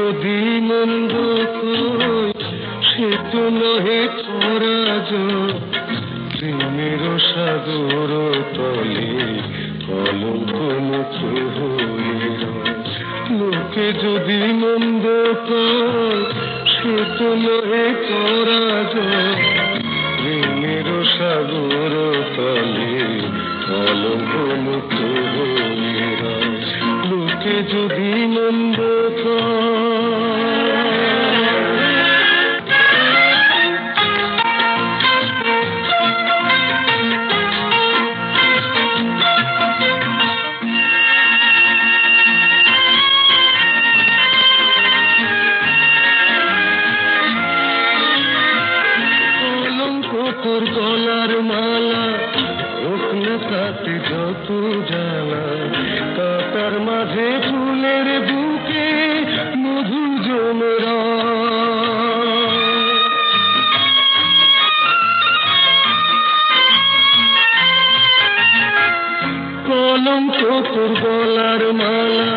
যদি মন্দ সে তো নহে পরাজয়। প্রেমের সাগর তলে কলঙ্ক লোকে যদি মন্দ সে তো নহে পরাজয়। প্রেমের সাগর তলে কলঙ্ক রয়। লোকে যদি তোর গলার মালা হোক না তাতে যত জ্বালা। কাটার মাঝে ফুলের বুকে মধু জমেরা কলঙ্ক তোর গলার মালা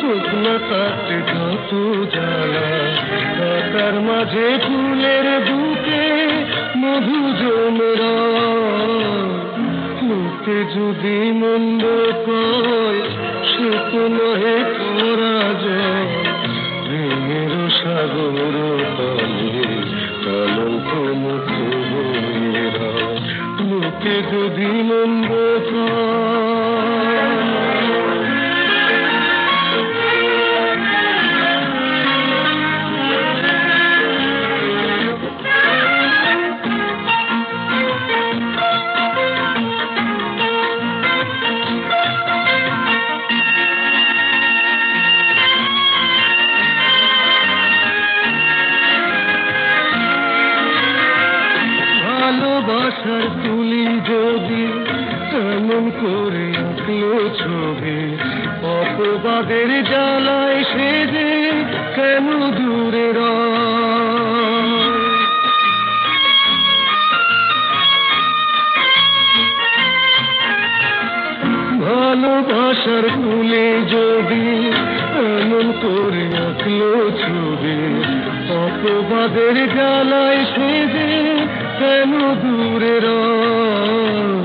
হোক না তাতে যত জ্বালা। কাটার মাঝে ফুলের বুকে মধু জমেরা লোকে যদি মন্দ কয়, সে তো নহে পরাজয়। প্রেমের সাগর তলে কলঙ্ক মুখে যদি ভালোবাসার তুলি যদি এমন করে আঁকলো ছবি, অপবাদের জ্বালায় সে যে কেন দূরে রয়? ভালোবাসার ফুলে যদি এমন করে আঁকলো ছবি, অপবাদের জ্বালায় সে যে কেন দূরে রয়?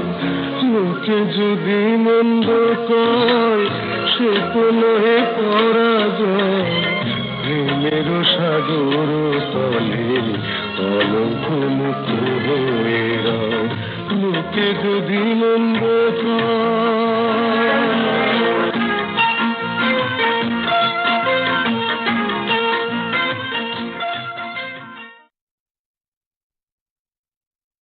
লোকে যদি মন্দ কয়, সে তো নহে পরাজয় প্রেমের সাগর তলে অলঙ্ক মুখ হয়ে। লোকে যদি মন্দ কয়